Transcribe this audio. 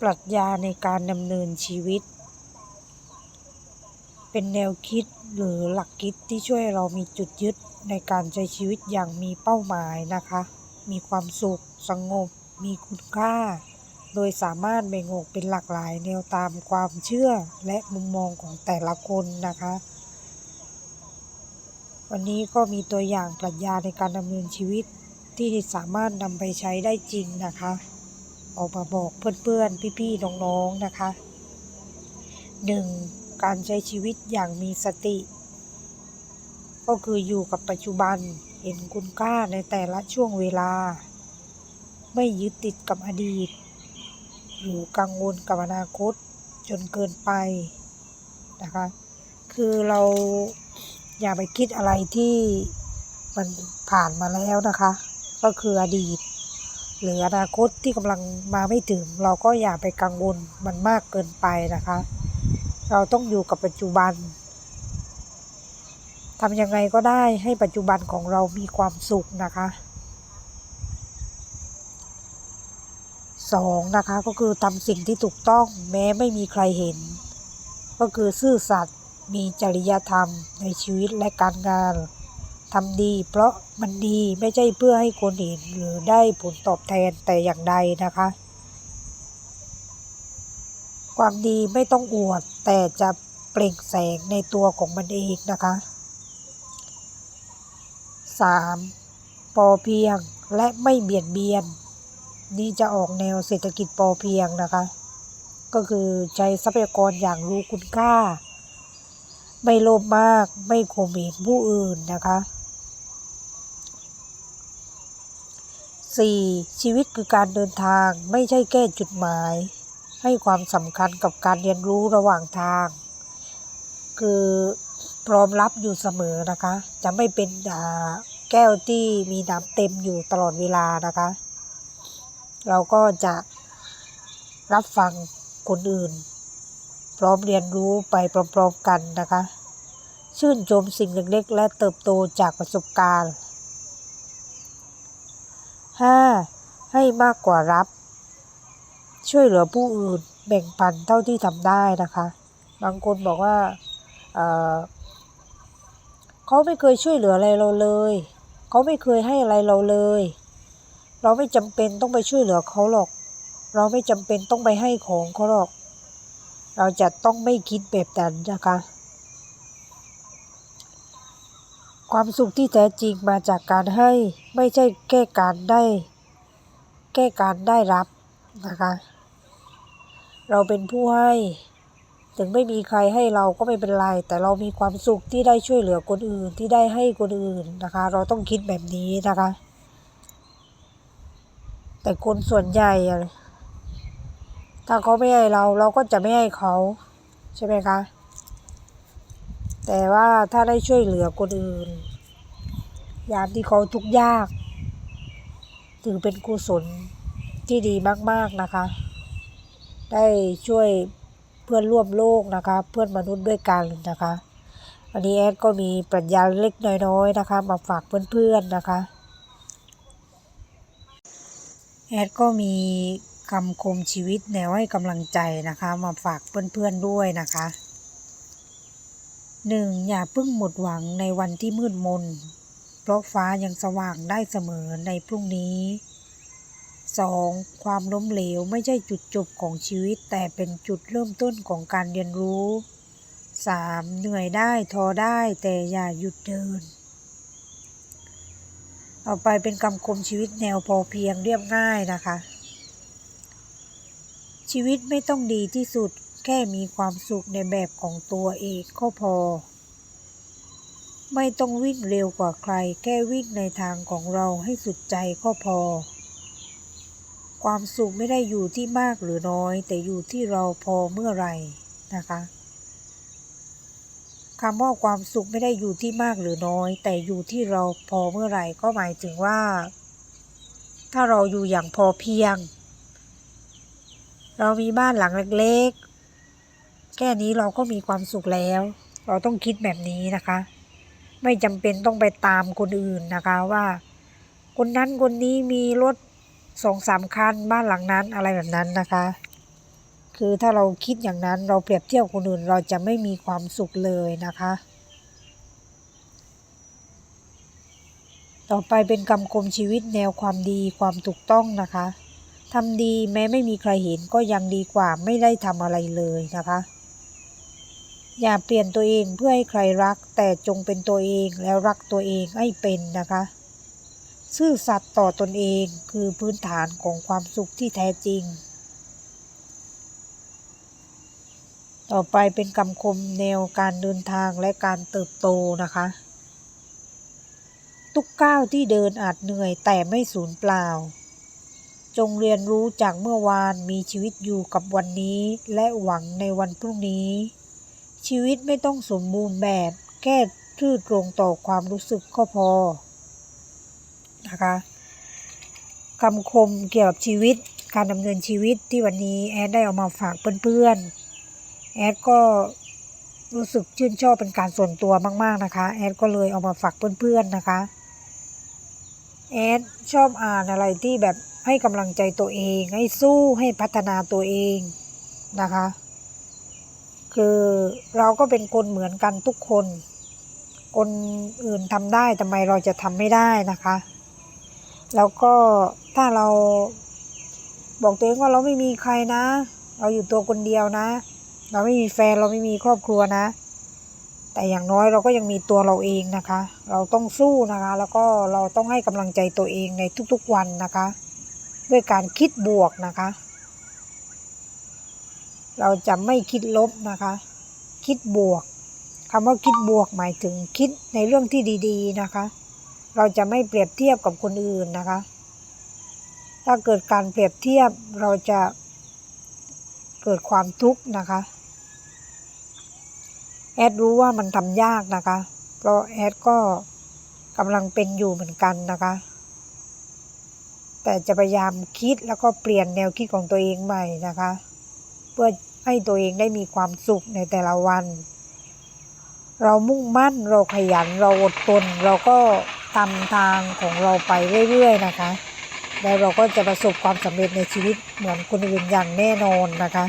ปรัชญาในการดำเนินชีวิต เป็นแนวคิดหรือหลักคิดที่ช่วยเรามีจุดยึดในการใช้ชีวิตอย่างมีเป้าหมายนะคะ มีความสุข สงบ มีคุณค่า โดยสามารถแบ่งออกเป็นหลากหลายแนวตามความเชื่อและมุมมองของแต่ละคนนะคะ วันนี้ก็มีตัวอย่างปรัชญาในการดำเนินชีวิตที่สามารถนำไปใช้ได้จริงนะคะ ออกมาบอกเพื่อนๆ พี่ๆ น้องๆ นะคะ 1. การใช้ชีวิตอย่างมีสติ ก็คืออยู่กับปัจจุบันเห็นคุณค่าในแต่ละช่วงเวลา ไม่ยึดติดกับอดีต หรือกังวลกับอนาคตจนเกินไปนะคะ คือเราอย่าไปคิดอะไรที่มันผ่านมาแล้วนะคะ ก็คืออดีต หรืออนาคตที่กำลังมาไม่ถึง เราก็อย่าไปกังวลมันมากเกินไปนะคะ เราต้องอยู่กับปัจจุบันทำยังไงก็ได้ให้ปัจจุบันของเรามีความสุขนะคะสองนะคะก็คือทำสิ่งที่ถูกต้องแม้ไม่มีใครเห็น ก็คือซื่อสัตย์มีจริยธรรมในชีวิตและการงาน ทำดี เพราะมันดีไม่ใช่เพื่อให้คนเห็นหรือได้ผลตอบแทนแต่อย่างใดนะคะ ความดีไม่ต้องอวดแต่จะเปล่งแสงในตัวของมันเองนะคะ 3. พอเพียงและไม่เบียดเบียน นี่จะออกแนวเศรษฐกิจพอเพียงนะคะ ก็คือใช้ทรัพยากรอย่างรู้คุณค่า ไม่โลภมากไม่ข่มเหงผู้อื่นนะคะ 4. ชีวิตคือการเดินทางไม่ใช่แค่จุดหมาย ให้ความสำคัญกับการเรียนรู้ระหว่างทาง คือพร้อมรับอยู่เสมอนะคะ จะไม่เป็นแก้วที่มีน้ำเต็มอยู่ตลอดเวลานะคะ เราก็จะรับฟังคนอื่น พร้อมเรียนรู้ไปพร้อมๆกันนะคะ ชื่นชมสิ่งเล็กๆ และเติบโตจากประสบการณ์ 5. ให้มากกว่ารับ ช่วยเหลือผู้อื่นแบ่งปันเท่าที่ทำได้นะคะ บางคนบอกว่าเเขาไม่เคยช่วยเหลืออะไรเราเลย เขาไม่เคยให้อะไรเราเลย เราไม่จำเป็นต้องไปช่วยเหลือเขาหรอก เราไม่จำเป็นต้องไปให้ของเขาหรอก เราจะต้องไม่คิดแบบนั้นนะคะ ความสุขที่แท้จริงมาจากการให้ไม่ใช่แค่การได้ แค่การได้รับนะคะ เราเป็นผู้ให้ ถึงไม่มีใครให้เราก็ไม่เป็นไร แต่เรามีความสุขที่ได้ช่วยเหลือคนอื่นที่ได้ให้คนอื่นนะคะ เราต้องคิดแบบนี้นะคะ แต่คนส่วนใหญ่ถ้าเขาไม่ให้เราเราก็จะไม่ให้เขาใช่ไหมคะ แต่ว่าถ้าได้ช่วยเหลือคนอื่น ยามที่เขาทุกข์ยาก ถือเป็นกุศลที่ดีมาก ๆนะคะ ได้ช่วยเพื่อนร่วมโลกนะคะ เพื่อนมนุษย์ด้วยกันนะคะวันนี้แอดก็มีปรัชญาเล็กน้อยๆนะคะ มาฝากเพื่อนๆนะคะแอดก็มีคำคมชีวิตแนวให้กำลังใจนะคะ มาฝากเพื่อนๆด้วยนะคะ หนึ่งอย่าเพิ่งหมดหวังในวันที่มืดมน เพราะฟ้ายังสว่างได้เสมอในพรุ่งนี้ 2. ความล้มเหลวไม่ใช่จุดจบของชีวิตแต่เป็นจุดเริ่มต้นของการเรียนรู้ 3. เหนื่อยได้ท้อได้แต่อย่าหยุดเดิน ต่อไปเป็นคำคมชีวิตแนวพอเพียงเรียบง่ายนะคะ ชีวิตไม่ต้องดีที่สุด ค่มีความสุขในแบบของตัวเองก็พอ ไม่ต้องวิ่งเร็วกว่าใคร แค่วิ่งในทางของเราให้สุดใจก็พอ ความสุขไม่ได้อยู่ที่มากหรือน้อย แต่อยู่ที่เราพอเมื่อไหร่นะคะคำว่าความสุขไม่ได้อยู่ที่มากหรือน้อย แต่อยู่ที่เราพอเมื่อไหร่ก็หมายถึงว่า ถ้าเราอยู่อย่างพอเพียง เรามีบ้านหลังเล็ก แค่นี้เราก็มีความสุขแล้ว เราต้องคิดแบบนี้นะคะ ไม่จำเป็นต้องไปตามคนอื่นนะคะว่า คนนั้นคนนี้มีรถสองสามคันบ้านหลังนั้นอะไรแบบนั้นนะคะ คือถ้าเราคิดอย่างนั้นเราเปรียบเทียบคนอื่นเราจะไม่มีความสุขเลยนะคะ ต่อไปเป็นคำคมชีวิตแนวความดีความถูกต้องนะคะทำดีแม้ไม่มีใครเห็นก็ยังดีกว่าไม่ได้ทำอะไรเลยนะคะ อย่าเปลี่ยนตัวเองเพื่อให้ใครรัก แต่จงเป็นตัวเองแล้วรักตัวเองให้เป็นนะคะ ซื่อสัตย์ต่อตนเองคือพื้นฐานของความสุขที่แท้จริง ต่อไปเป็นคำคมแนวการเดินทางและการเติบโตนะคะ ทุกก้าวที่เดินอาจเหนื่อยแต่ไม่สูญเปล่า จงเรียนรู้จากเมื่อวานมีชีวิตอยู่กับวันนี้และหวังในวันพรุ่งนี้ ชีวิตไม่ต้องสมบูรณ์แบบ แค่ทื่อตรงต่อความรู้สึกก็พอนะคะคำคมเกี่ยวกับชีวิตการดำเนินชีวิตที่วันนี้แอดได้เอามาฝากเพื่อนๆ แอดก็รู้สึกชื่นชอบเป็นการส่วนตัวมาก ๆนะคะ แอดก็เลยเอามาฝากเพื่อนๆนะคะ แอดชอบอ่านอะไรที่แบบให้กำลังใจตัวเอง ให้สู้ให้พัฒนาตัวเองนะคะ คือเราก็เป็นคนเหมือนกันทุกคน คนอื่นทำได้ทำไมเราจะทำไม่ได้นะคะ แล้วก็ถ้าเราบอกตัวเองว่าเราไม่มีใครนะ เราอยู่ตัวคนเดียวนะ เราไม่มีแฟนเราไม่มีครอบครัวนะ แต่อย่างน้อยเราก็ยังมีตัวเราเองนะคะ เราต้องสู้นะคะ แล้วก็เราต้องให้กำลังใจตัวเองในทุกๆวันนะคะ ด้วยการคิดบวกนะคะ เราจะไม่คิดลบนะคะ คิดบวกคำว่าคิดบวกหมายถึงคิดในเรื่องที่ดี ๆนะคะ เราจะไม่เปรียบเทียบกับคนอื่นนะคะ ถ้าเกิดการเปรียบเทียบเราจะเกิดความทุกข์นะคะแอดรู้ว่ามันทำยากนะคะ เพราะแอดก็กำลังเป็นอยู่เหมือนกันนะคะ แต่จะพยายามคิดแล้วก็เปลี่ยนแนวคิดของตัวเองใหม่นะคะ เพื่อ ให้ตัวเองได้มีความสุขในแต่ละวัน เรามุ่งมั่นเราขยันเราอดทนเราก็ทำทางของเราไปเรื่อยๆนะคะ แล้วเราก็จะประสบความสำเร็จในชีวิตเหมือนคนอื่นอย่างแน่นอนนะคะ